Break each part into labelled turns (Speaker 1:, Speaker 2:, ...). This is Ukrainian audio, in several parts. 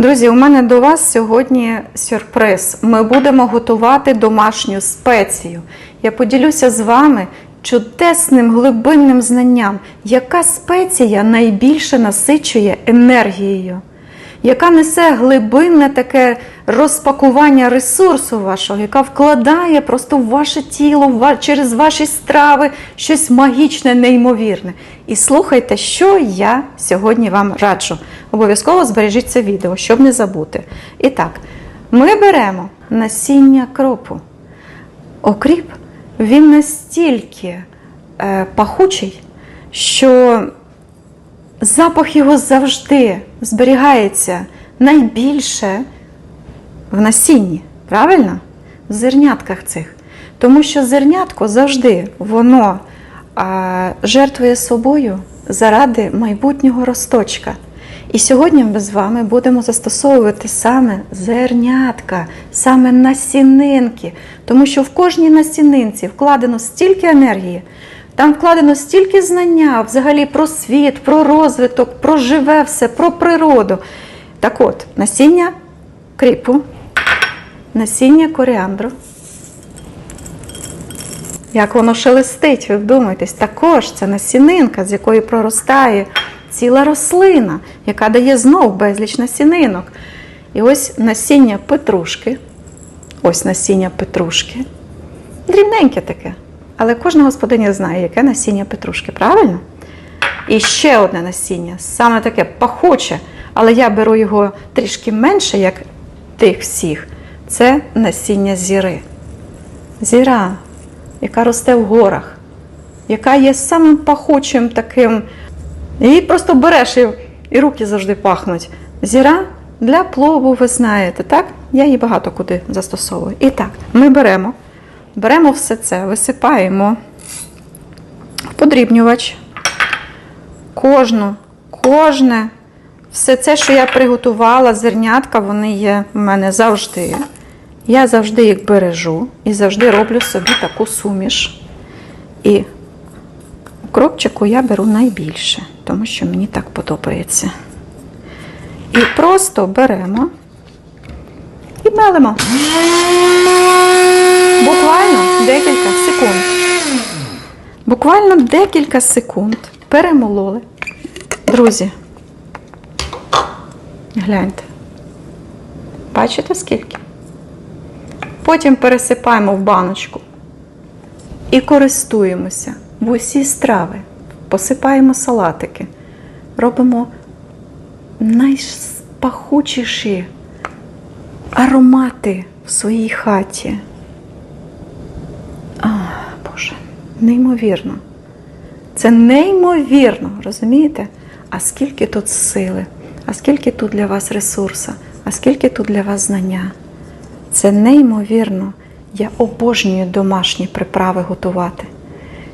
Speaker 1: Друзі, у мене до вас сьогодні сюрприз. Ми будемо готувати домашню спецію. Я поділюся з вами чудесним глибинним знанням, яка спеція найбільше насичує енергією, яка несе глибинне таке розпакування ресурсу вашого, яка вкладає просто в ваше тіло, через ваші страви щось магічне, неймовірне. І слухайте, що я сьогодні вам раджу. Обов'язково збережіть це відео, щоб не забути. І так, ми беремо насіння кропу. Окріп, він настільки е, пахучий, що запах його завжди зберігається найбільше в насінні, правильно? В зернятках цих. Тому що зернятко завжди воно а, жертвує собою заради майбутнього росточка. І сьогодні ми з вами будемо застосовувати саме зернятка, саме насінинки, тому що в кожній насінинці вкладено стільки енергії, там вкладено стільки знання взагалі про світ, про розвиток, про живе все, про природу. Так от, насіння кріпу, насіння коріандру. Як воно шелестить, ви вдумайтесь, також це насінинка, з якої проростає ціла рослина, яка дає знов безліч насінинок. І ось насіння петрушки. Ось насіння петрушки. Дрібненьке таке. Але кожна господиня знає, яке насіння петрушки, правильно? І ще одне насіння, саме таке пахуче, але я беру його трішки менше, як тих всіх. Це насіння зіри. Зіра, яка росте в горах, яка є самим пахучим таким. Її просто береш і, і руки завжди пахнуть. Зіра для плову, ви знаєте, так? Я її багато куди застосовую. І так, ми беремо, беремо все це, висипаємо в подрібнювач. Кожну, кожне, все це, що я приготувала, зернятка, вони є в мене завжди. Я завжди їх бережу і завжди роблю собі таку суміш. І укропчику я беру найбільше, тому що мені так подобається. І просто беремо і мелимо. Буквально декілька секунд. Буквально декілька секунд перемололи. Друзі, гляньте. Бачите скільки? Потім пересипаємо в баночку і користуємося в усі страви. Посипаємо салатики, робимо найпахучіші аромати в своїй хаті. А, Боже, неймовірно. Це неймовірно, розумієте? А скільки тут сили, а скільки тут для вас ресурсу, а скільки тут для вас знання. Це неймовірно. Я обожнюю домашні приправи готувати.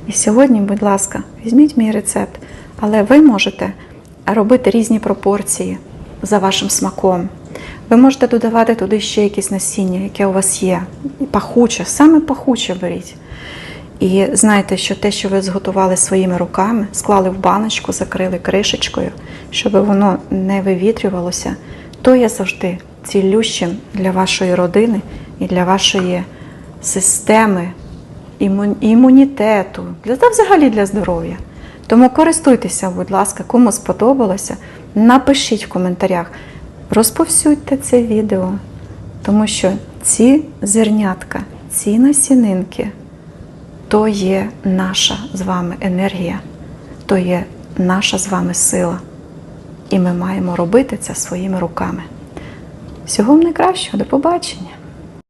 Speaker 1: І сьогодні, будь ласка, візьміть мій рецепт, але ви можете робити різні пропорції за вашим смаком. Ви можете додавати туди ще якесь насіння, яке у вас є. Пахуче, саме пахуче беріть. І знайте, що те, що ви зготували своїми руками, склали в баночку, закрили кришечкою, щоб воно не вивітрювалося, то є завжди цілющим для вашої родини і для вашої системи імунітету, та взагалі для здоров'я. Тому користуйтеся, будь ласка, кому сподобалося, напишіть в коментарях, розповсюдьте це відео, тому що ці зернятка, ці насінинки то є наша з вами енергія, то є наша з вами сила. І ми маємо робити це своїми руками. Всього найкращого, до побачення!